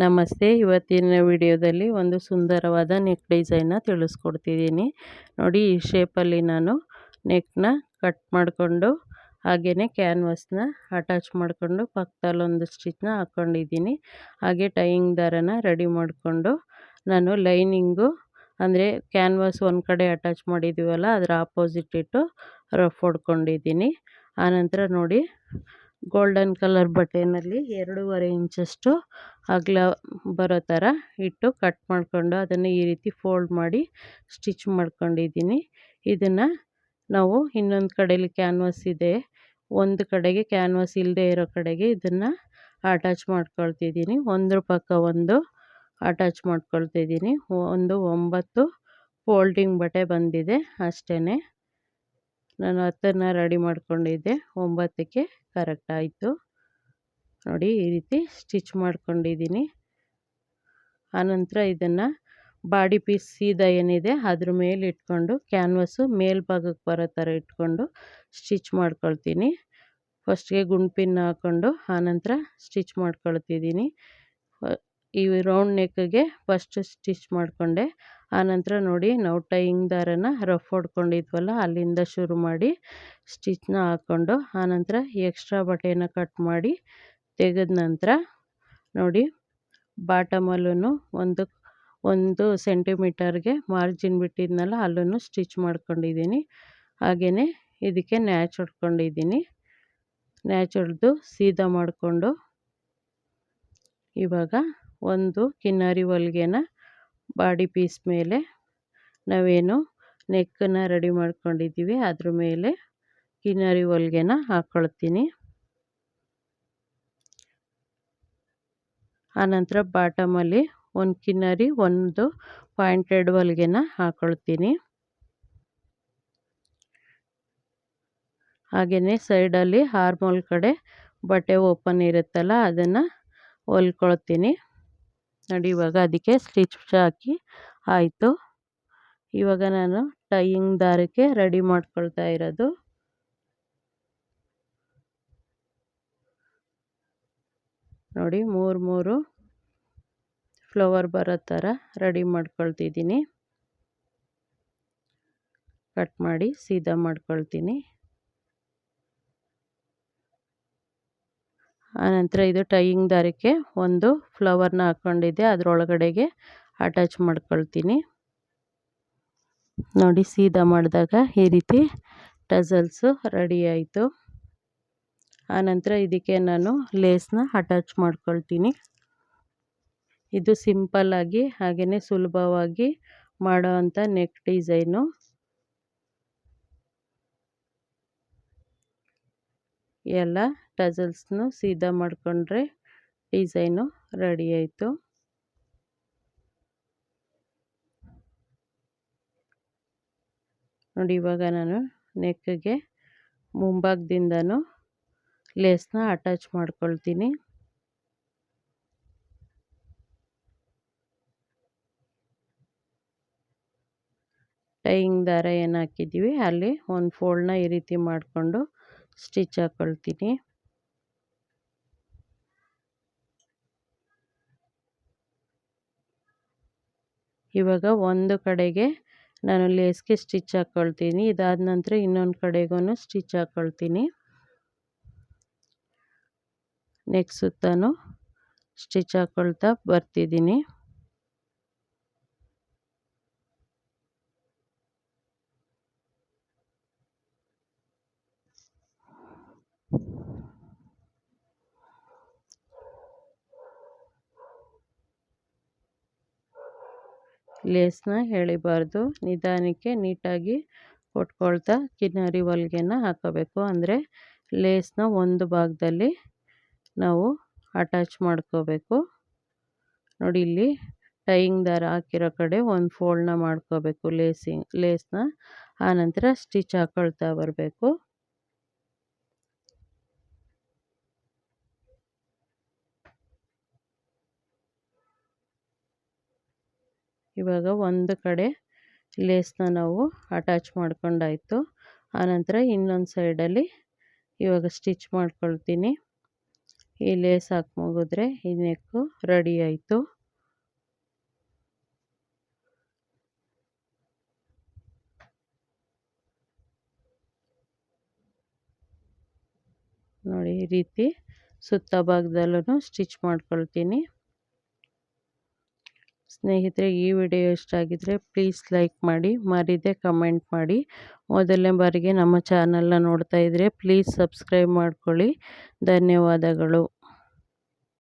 ನಮಸ್ತೆ. ಇವತ್ತಿನ ವಿಡಿಯೋದಲ್ಲಿ ಒಂದು ಸುಂದರವಾದ ನೆಕ್ ಡಿಸೈನ್ನ ತಿಳಿಸ್ಕೊಡ್ತಿದ್ದೀನಿ. ನೋಡಿ, ಈ ಶೇಪಲ್ಲಿ ನಾನು ನೆಕ್ನ ಕಟ್ ಮಾಡಿಕೊಂಡು ಹಾಗೆಯೇ ಕ್ಯಾನ್ವಸ್ನ ಅಟ್ಯಾಚ್ ಮಾಡಿಕೊಂಡು ಪಕ್ಕದಲ್ಲಿ ಒಂದು ಸ್ಟಿಚ್ನ ಹಾಕ್ಕೊಂಡಿದ್ದೀನಿ ಹಾಗೆ ಟೈಯಿಂಗ್ ದಾರನ ರೆಡಿ ಮಾಡಿಕೊಂಡು, ನಾನು ಲೈನಿಂಗು ಅಂದರೆ ಕ್ಯಾನ್ವಾಸ್ ಒಂದು ಕಡೆ ಅಟ್ಯಾಚ್ ಮಾಡಿದ್ದೀವಲ್ಲ ಅದರ ಆಪೋಸಿಟ್ ಇಟ್ಟು ರಫ್ ಹೊಡ್ಕೊಂಡಿದ್ದೀನಿ. ಆನಂತರ ನೋಡಿ ಗೋಲ್ಡನ್ ಕಲರ್ ಬಟ್ಟೆನಲ್ಲಿ ಎರಡೂವರೆ ಇಂಚಷ್ಟು ಅಗಲ ಬರೋ ಥರ ಇಟ್ಟು ಕಟ್ ಮಾಡಿಕೊಂಡು ಅದನ್ನು ಈ ರೀತಿ ಫೋಲ್ಡ್ ಮಾಡಿ ಸ್ಟಿಚ್ ಮಾಡ್ಕೊಂಡಿದ್ದೀನಿ. ಇದನ್ನು ನಾವು ಇನ್ನೊಂದು ಕಡೆಯಲ್ಲಿ ಕ್ಯಾನ್ವಾಸ್ ಇದೆ. ಒಂದು ಕಡೆಗೆ ಕ್ಯಾನ್ವಾಸ್ ಇಲ್ಲದೆ ಇರೋ ಕಡೆಗೆ ಇದನ್ನು ಅಟ್ಯಾಚ್ ಮಾಡ್ಕೊಳ್ತಿದ್ದೀನಿ. ಒಂದ್ರ ಪಕ್ಕ ಒಂದು ಅಟ್ಯಾಚ್ ಮಾಡ್ಕೊಳ್ತಿದ್ದೀನಿ. ಒಂದು ಒಂಬತ್ತು ಫೋಲ್ಡಿಂಗ್ ಬಟ್ಟೆ ಬಂದಿದೆ ಅಷ್ಟೇ. ನಾನು ಹತ್ತನ್ನು ರೆಡಿ ಮಾಡ್ಕೊಂಡಿದ್ದೆ. ಒಂಬತ್ತಕ್ಕೆ ಕರೆಕ್ಟ್ ಆಯಿತು. ನೋಡಿ ಈ ರೀತಿ ಸ್ಟಿಚ್ ಮಾಡ್ಕೊಂಡಿದ್ದೀನಿ. ಆನಂತರ ಇದನ್ನು ಬಾಡಿ ಪೀಸ್ ಸೀದಾ ಏನಿದೆ ಅದ್ರ ಮೇಲೆ ಇಟ್ಕೊಂಡು ಕ್ಯಾನ್ವಸ್ಸು ಮೇಲ್ಭಾಗಕ್ಕೆ ಬರೋ ಥರ ಇಟ್ಕೊಂಡು ಸ್ಟಿಚ್ ಮಾಡ್ಕೊಳ್ತೀನಿ. ಫಸ್ಟ್ಗೆ ಗುಂಡ್ಪಿನ್ ಹಾಕ್ಕೊಂಡು ಆನಂತರ ಸ್ಟಿಚ್ ಮಾಡ್ಕೊಳ್ತಿದ್ದೀನಿ. ಈ ರೌಂಡ್ ನೆಕ್ಗೆ ಫಸ್ಟ್ ಸ್ಟಿಚ್ ಮಾಡಿಕೊಂಡೆ. ಆನಂತರ ನೋಡಿ ನಾವು ಟೈಯಿಂಗ್ ದಾರನ ರಫ್ ಹೊಡ್ಕೊಂಡಿದ್ವಲ್ಲ ಅಲ್ಲಿಂದ ಶುರು ಮಾಡಿ ಸ್ಟಿಚ್ನ ಹಾಕ್ಕೊಂಡು ಆನಂತರ ಎಕ್ಸ್ಟ್ರಾ ಬಟ್ಟೆನ ಕಟ್ ಮಾಡಿ ತೆಗೆದ ನಂತರ ನೋಡಿ ಬಾಟಮಲ್ಲೂ ಒಂದು ಒಂದು ಸೆಂಟಿಮೀಟರ್ಗೆ ಮಾರ್ಜಿನ್ ಬಿಟ್ಟಿದ್ನಲ್ಲ ಅಲ್ಲೂ ಸ್ಟಿಚ್ ಮಾಡ್ಕೊಂಡಿದ್ದೀನಿ. ಹಾಗೆಯೇ ಇದಕ್ಕೆ ನ್ಯಾಚ್ ಹೊಡ್ಕೊಂಡಿದ್ದೀನಿ. ನ್ಯಾಚ್ ಹೊಡೆದು ಸೀದಾ ಮಾಡಿಕೊಂಡು ಇವಾಗ ಒಂದು ಕಿನ್ನರಿ ಹೊಲಿಗೆನ ಬಾಡಿ ಪೀಸ್ ಮೇಲೆ ನಾವೇನು ನೆಕ್ಕನ್ನು ರೆಡಿ ಮಾಡ್ಕೊಂಡಿದ್ದೀವಿ. ಅದ್ರ ಮೇಲೆ ಕಿನ್ನರಿ ಹೊಲಿಗೆನ ಹಾಕ್ಕೊಳ್ತೀನಿ ಆನಂತರ ಬಾಟಮಲ್ಲಿ ಒಂದು ಕಿನ್ನರಿ, ಒಂದು ಪಾಯಿಂಟೆಡ್ ಹೊಲಿಗೆನ ಹಾಕೊಳ್ತೀನಿ. ಹಾಗೆಯೇ ಸೈಡಲ್ಲಿ ಹಾರ್ಮೋಲ್ ಕಡೆ ಬಟ್ಟೆ ಓಪನ್ ಇರುತ್ತಲ್ಲ, ಅದನ್ನು ಹೊಲ್ಕೊಳ್ತೀನಿ. ನೋಡಿ, ಇವಾಗ ಅದಕ್ಕೆ ಸ್ಟಿಚ್ ಹಾಕಿ ಆಯಿತು. ಇವಾಗ ನಾನು ಟೈಯಿಂಗ್ ದಾರಕ್ಕೆ ರೆಡಿ ಮಾಡ್ಕೊಳ್ತಾ ಇರೋದು. ನೋಡಿ, ಮೂರು ಮೂರು ಫ್ಲವರ್ ಬರೋ ಥರ ರೆಡಿ ಮಾಡ್ಕೊಳ್ತಿದ್ದೀನಿ. ಕಟ್ ಮಾಡಿ ಸೀದಾ ಮಾಡ್ಕೊಳ್ತೀನಿ. ಆನಂತರ ಇದು ಟೈಯಿಂಗ್ ದಾರಕ್ಕೆ ಒಂದು ಫ್ಲವರ್ನ ಹಾಕ್ಕೊಂಡಿದ್ದೆ ಅದರೊಳಗಡೆಗೆ ಅಟ್ಯಾಚ್ ಮಾಡ್ಕೊಳ್ತೀನಿ. ನೋಡಿ ಸೀದಾ ಮಾಡಿದಾಗ ಈ ರೀತಿ ಟಸಲ್ಸು ರೆಡಿ ಆಯಿತು. ಆನಂತರ ಇದಕ್ಕೆ ನಾನು ಲೇಸ್ನ ಅಟ್ಯಾಚ್ ಮಾಡ್ಕೊಳ್ತೀನಿ. ಇದು ಸಿಂಪಲ್ಲಾಗಿ ಹಾಗೆಯೇ ಸುಲಭವಾಗಿ ಮಾಡೋ ಅಂಥ ನೆಕ್ ಡಿಸೈನು. ಎಲ್ಲ ಟಜಲ್ಸ್ನು ಸೀದಾ ಮಾಡಿಕೊಂಡ್ರೆ ಡಿಸೈನು ರೆಡಿ ಆಯಿತು. ನೋಡಿ ಇವಾಗ ನಾನು ನೆಕ್ಗೆ ಮುಂಭಾಗದಿಂದನೂ ಲೇಸ್ನ ಅಟ್ಯಾಚ್ ಮಾಡ್ಕೊಳ್ತೀನಿ. ಟೈಯಿಂಗ್ ದಾರ ಏನು ಹಾಕಿದ್ದೀವಿ ಅಲ್ಲಿ ಒಂದು ಫೋಲ್ಡ್ನ ಈ ರೀತಿ ಮಾಡಿಕೊಂಡು ಸ್ಟಿಚ್ ಹಾಕ್ಕೊಳ್ತೀನಿ ಇವಾಗ ಒಂದು ಕಡೆಗೆ ನಾನು ಲೇಸ್ಗೆ ಸ್ಟಿಚ್ ಹಾಕ್ಕೊಳ್ತೀನಿ ಇದಾದ ನಂತರ ಇನ್ನೊಂದು ಕಡೆಗೂ ಸ್ಟಿಚ್ ಹಾಕ್ಕೊಳ್ತೀನಿ ನೆಕ್ಸ್ಟ್ ಸುತ್ತಲೂ ಸ್ಟಿಚ್ ಹಾಕ್ಕೊಳ್ತಾ ಬರ್ತಿದ್ದೀನಿ. ಲೇಸ್ನ ಎಳಿಬಾರ್ದು ನಿಧಾನಕ್ಕೆ ನೀಟಾಗಿ ಕೊಟ್ಕೊಳ್ತಾ ಕಿನ್ನರಿ ಹೊಲಿಗೆನ ಹಾಕೋಬೇಕು. ಅಂದರೆ ಲೇಸ್ನ ಒಂದು ಭಾಗದಲ್ಲಿ ನಾವು ಅಟ್ಯಾಚ್ ಮಾಡ್ಕೋಬೇಕು. ನೋಡಿ, ಇಲ್ಲಿ ಟೈಯಿಂಗ್ ದಾರ ಹಾಕಿರೋ ಕಡೆ ಒಂದು ಫೋಲ್ಡ್ನ ಮಾಡ್ಕೋಬೇಕು ಲೇಸಿಂಗ್, ಲೇಸ್ನ. ಆನಂತರ ಸ್ಟಿಚ್ ಹಾಕ್ಕೊಳ್ತಾ ಬರಬೇಕು. ಇವಾಗ ಒಂದು ಕಡೆ ಲೇಸ್ನ ನಾವು ಅಟ್ಯಾಚ್ ಮಾಡ್ಕೊಂಡಾಯಿತು. ಆನಂತರ ಇನ್ನೊಂದು ಸೈಡಲ್ಲಿ ಇವಾಗ ಸ್ಟಿಚ್ ಮಾಡ್ಕೊಳ್ತೀನಿ. ಈ ಲೇಸ್ ಹಾಕಿ ಮುಗಿದ್ರೆ ಈ ನೆಕ್ಕು ರೆಡಿ ಆಯಿತು. ನೋಡಿ ಈ ರೀತಿ ಸುತ್ತ ಭಾಗದಲ್ಲೂ ಸ್ಟಿಚ್ ಮಾಡ್ಕೊಳ್ತೀನಿ. ಸ್ನೇಹಿತರೆ, ಈ ವಿಡಿಯೋ ಇಷ್ಟ ಆಗಿದ್ರೆ ಪ್ಲೀಸ್ ಲೈಕ್ ಮಾಡಿ, ಮರಿದೆ ಕಮೆಂಟ್ ಮಾಡಿ. ಮೊದಲನೇ ಬಾರಿಗೆ ನಮ್ಮ ಚಾನಲ್ನ ನೋಡ್ತಾ ಇದ್ದರೆ ಪ್ಲೀಸ್ ಸಬ್ಸ್ಕ್ರೈಬ್ ಮಾಡ್ಕೊಳ್ಳಿ. ಧನ್ಯವಾದಗಳು.